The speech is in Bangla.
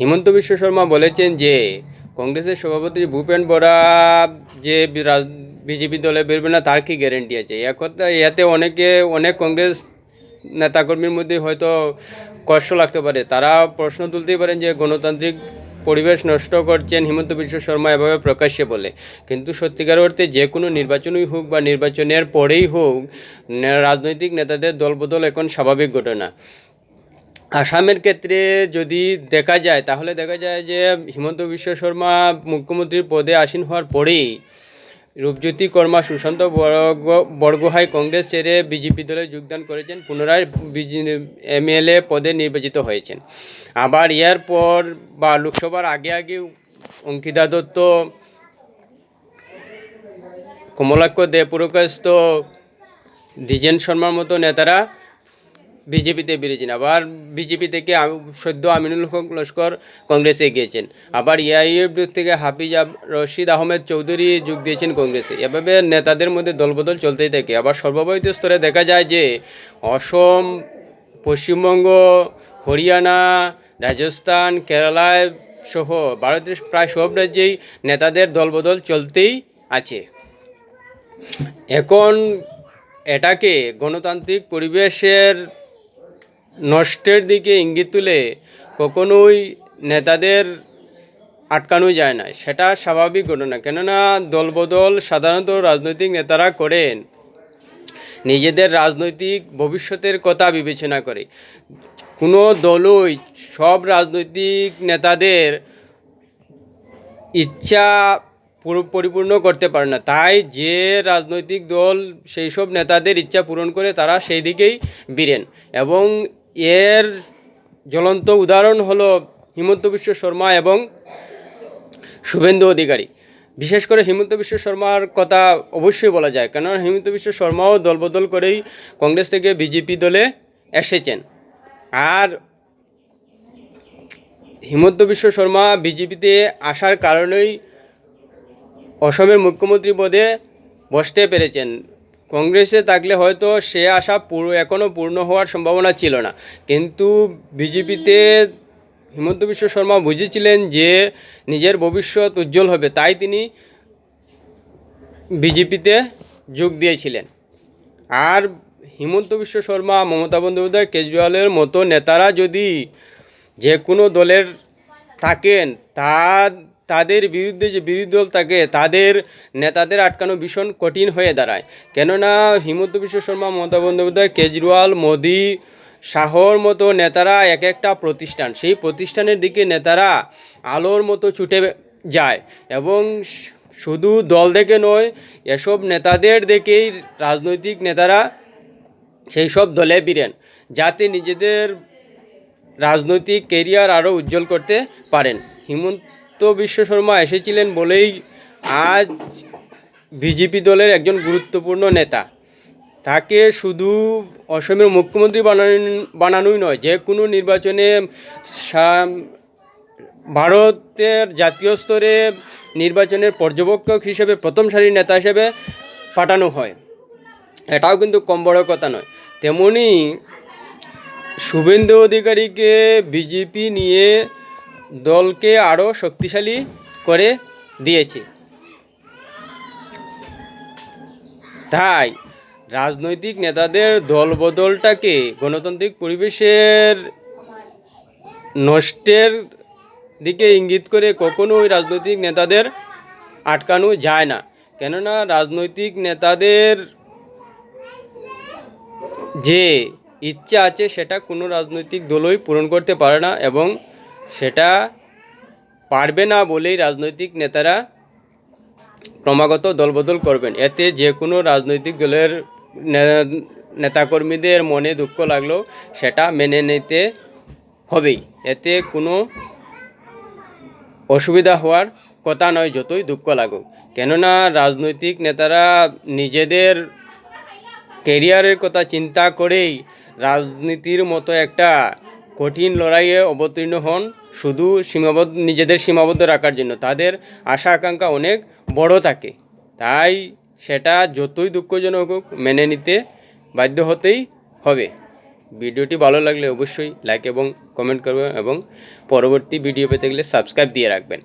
হিমন্ত বিশ্ব শর্মা বলেছেন যে, কংগ্রেসের সভাপতি ভূপেন বরা যে বিজেপি দলে বেরবে না, তার কি গ্যারেন্টি আছে? ইয়াতে অনেকে, অনেক কংগ্রেস নেতাকর্মীর মধ্যে হয়তো কষ্ট লাগতে পারে। তারা প্রশ্ন তুলতেই পারেন যে, গণতান্ত্রিক পরিবেশ নষ্ট করছেন হিমন্ত বিশ্ব শর্মা এভাবে প্রকাশ্যে বলে। কিন্তু সত্যিকার অর্থে যে কোনো নির্বাচনই হোক বা নির্বাচনের পরেই হোক রাজনৈতিক নেতাদের দলবদল এখন স্বাভাবিক ঘটনা। আসামের ক্ষেত্রে যদি দেখা যায়, তাহলে দেখা যায় যে হিমন্ত বিশ্ব শর্মা মুখ্যমন্ত্রীর পদে আসীন হওয়ার পরেই রূপজ্যোতি কর্মা, সুশান্ত বরগ, বরগোহাই কংগ্রেস ছেড়ে বিজেপি দলে যোগদান করেছেন, পুনরায় এমএলএ পদে নির্বাচিত হয়েছেন। আবার ইয়ার পর বা লোকসভার আগে আগে অঙ্কিতা দত্ত, কমলাক্ষ দে পুরকাস্ত দ্বিজেন শর্মার মতো নেতারা বিজেপিতে বেরিয়েছেন। আবার বিজেপি থেকে সদ্য আমিনুল হক লস্কর কংগ্রেসে গিয়েছেন। আবার এআইএফ থেকে হাফিজ রশিদ আহমেদ চৌধুরী যোগ দিয়েছেন কংগ্রেসে। এভাবে নেতাদের মধ্যে দলবদল চলতেই থাকে। আবার সর্বভারতীয় স্তরে দেখা যায় যে অসম, পশ্চিমবঙ্গ, হরিয়ানা, রাজস্থান কেরালায় সহ ভারতের প্রায় সব রাজ্যেই নেতাদের দলবদল চলতেই আছে। এখন এটাকে গণতান্ত্রিক পরিবেশের নষ্টের দিকে ইঙ্গিত তুলে কখনোই নেতাদের আটকানো যায় না। সেটা স্বাভাবিক ঘটনা। কেননা দলবদল সাধারণত রাজনৈতিক নেতারা করেন। নিজেদের রাজনৈতিক ভবিষ্যতের কথা বিবেচনা করে। কোনো দলই সব রাজনৈতিক নেতাদের ইচ্ছা পরিপূর্ণ করতে পারে না। তাই যে রাজনৈতিক দল সেই সব নেতাদের ইচ্ছা পূরণ করে তারা সেই দিকেই বিরেন। এবং এর জ্বলন্ত উদাহরণ হলো হিমন্ত বিশ্ব শর্মা এবং শুভেন্দু অধিকারী। বিশেষ করে হিমন্ত বিশ্ব শর্মার কথা অবশ্যই বলা যায়, কেননা হিমন্ত বিশ্ব শর্মাও দলবদল করেই কংগ্রেস থেকে বিজেপি দলে এসেছেন। আর হিমন্ত বিশ্ব শর্মা বিজেপিতে আসার কারণেই অসমের মুখ্যমন্ত্রী পদে বসতে পেরেছেন। কংগ্রেসে থাকলে হয়তো সে আশা পুরো এখনও পূর্ণ হওয়ার সম্ভাবনা ছিল না। কিন্তু বিজেপিতে হিমন্ত বিশ্ব শর্মা বুঝেছিলেন যে নিজের ভবিষ্যৎ উজ্জ্বল হবে, তাই তিনি বিজেপিতে যোগ দিয়েছিলেন। আর হিমন্ত বিশ্ব শর্মা, মমতা বন্দ্যোপাধ্যায়, কেজরিওয়ালের মতো নেতারা যদি যে কোনো দলের থাকেন তা তাদের বিরুদ্ধে যে বিরোধী দল থাকে, তাদের নেতাদের আটকানো ভীষণ কঠিন হয়ে দাঁড়ায়। কেননা, হিমন্ত বিশ্ব শর্মা, মমতা বন্দ্যোপাধ্যায়, কেজরিওয়াল, মোদি শাহর মতো নেতারা এক একটা প্রতিষ্ঠান। সেই প্রতিষ্ঠানের দিকে নেতারা আলোর মতো ছুটে যায় এবং শুধু দল দেখে নয়, এসব নেতাদের দেখেই রাজনৈতিক নেতারা সেই সব দলে বিরেন যাতে নিজেদের রাজনৈতিক কেরিয়ার আরও উজ্জ্বল করতে পারেন। হিমন্ত বিশ্ব শর্মা এসেছিলেন বলেই আজ বিজেপি দলের একজন গুরুত্বপূর্ণ নেতা। তাকে শুধু অসমের মুখ্যমন্ত্রী বানানো বানানোই নয়, যে কোনো নির্বাচনে ভারতের জাতীয় স্তরে নির্বাচনের পর্যবেক্ষক হিসেবে প্রথম সারির নেতা হিসেবে পাঠানো হয়। এটাও কিন্তু কম বড় কথা নয়। তেমনি শুভেন্দু অধিকারীকে বিজেপি নিয়ে দলকে আরও শক্তিশালী করে দিয়েছে। তাই রাজনৈতিক নেতাদের দলবদলটাকে গণতান্ত্রিক পরিবেশের নষ্টের দিকে ইঙ্গিত করে কখনোই রাজনৈতিক নেতাদের আটকানো যায় না। কেননা রাজনৈতিক নেতাদের যে ইচ্ছা আছে সেটা কোনো রাজনৈতিক দলই পূরণ করতে পারে না এবং সেটা পারবে না বলেই রাজনৈতিক নেতারা ক্রমাগত দলবদল করবেন। এতে যে কোনো রাজনৈতিক দলের নেতাকর্মীদের মনে দুঃখ লাগলেও সেটা মেনে নিতে হবেই। এতে কোনো অসুবিধা হওয়ার কথা নয়, যতই দুঃখ লাগুক। কেননা রাজনৈতিক নেতারা নিজেদের কেরিয়ারের কথা চিন্তা করেই রাজনীতির মতো একটা কঠিন লড়াইয়ে অবতীর্ণ হন শুধু সীমাবদ্ধ, নিজেদের সীমাবদ্ধ রাখার জন্য। তাদের আশা, আকাঙ্ক্ষা অনেক বড় থাকে। তাই সেটা যতই দুঃখজনক হোক, মেনে নিতে বাধ্য হতেই হবে। ভিডিওটি ভালো লাগলে অবশ্যই লাইক এবং কমেন্ট করবেন এবং পরবর্তী ভিডিও পেতে গেলে সাবস্ক্রাইব দিয়ে রাখবেন।